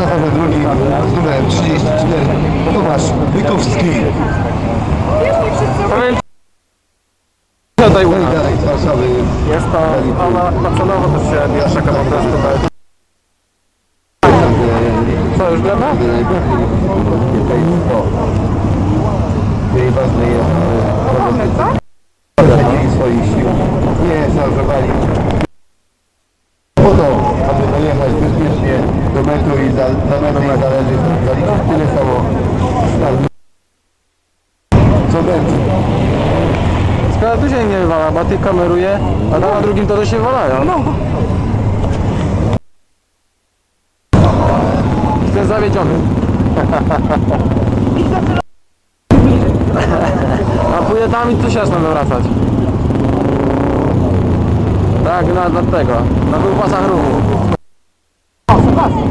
Na pewno drugi z numerem 34 Tomasz Wykowski. Powiem tutaj u No i nas. dalej z Warszawy. Jest to, ona na cenowo też się bierze po prostu tutaj. Co, już? Jej ważne jest prowadzenie swoich sił. Nie zażywali. Po to, aby dojechać bezpiecznie do metru i za, za metry i zależy zaliczyć tyle samo. Co będzie? Skoro tu się nie wywala, bo ty kameruje, a na drugim to się walają. No. Jestem zawiedziony. A pójdę tam i tu się będę wracać. Tak, na, na tego, na dwóch pasach ruchu.